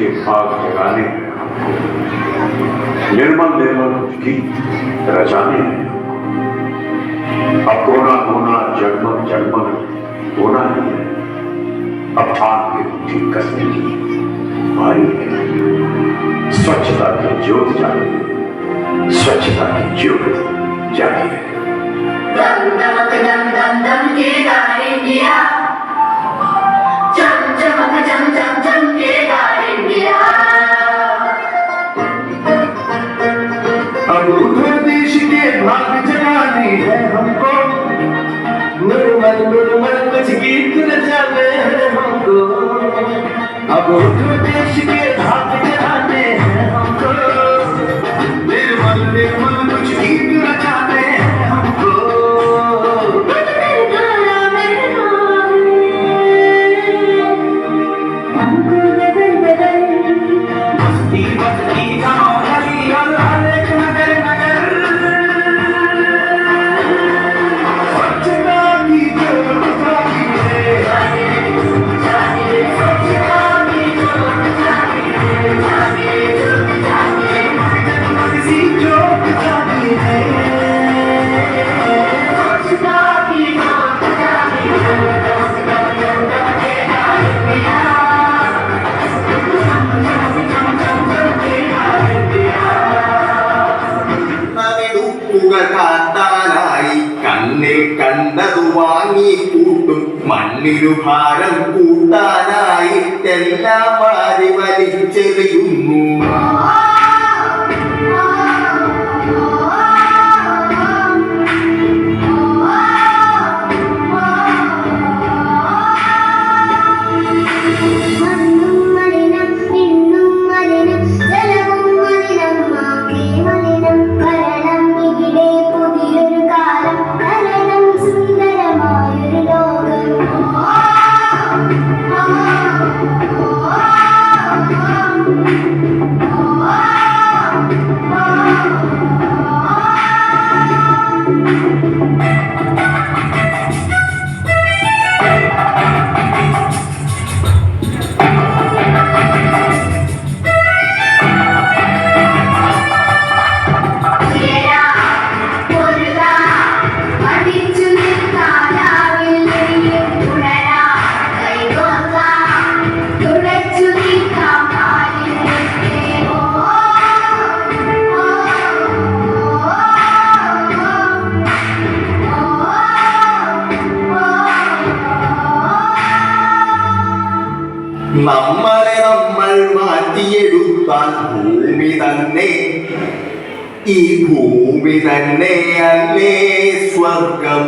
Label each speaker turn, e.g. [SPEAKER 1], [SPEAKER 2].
[SPEAKER 1] के हैं हमको निर्मल निर्मल गीत रचाने अब कोना कोना जगमग जगमग होना ही है अब ठान के ठीक कसने की बारी है स्वच्छता की ज्योत जागे स्वच्छता की ज्योत जागे
[SPEAKER 2] दम दमक दम दम दम केदार इंडिया चम
[SPEAKER 3] देश के भाग जगाने हैं हमको। निर्मल निर्मल कुछ गीत रचाने हैं हमको। अब उधर देश के भाग जगाने हैं हमको। निर्मल निर्मल कुछ गीत हैं हमको।
[SPEAKER 2] बदल बदल।
[SPEAKER 3] बस्ती बस्ती गाँव
[SPEAKER 4] നവിടുക്കുക കാത്താനായി കണ്ണിൽ കണ്ടതു വാങ്ങി കൂട്ടും മണ്ണിനു ഭാരം കൂട്ടാനായി എല്ലാം വാരി വലിച്ചെറിയുന്നു നമ്മളെ നമ്മൾ മാറ്റിയെടുത്താൽ ഭൂമി തന്നെ. ഈ ഭൂമി തന്നെ അല്ലേ സ്വർഗം?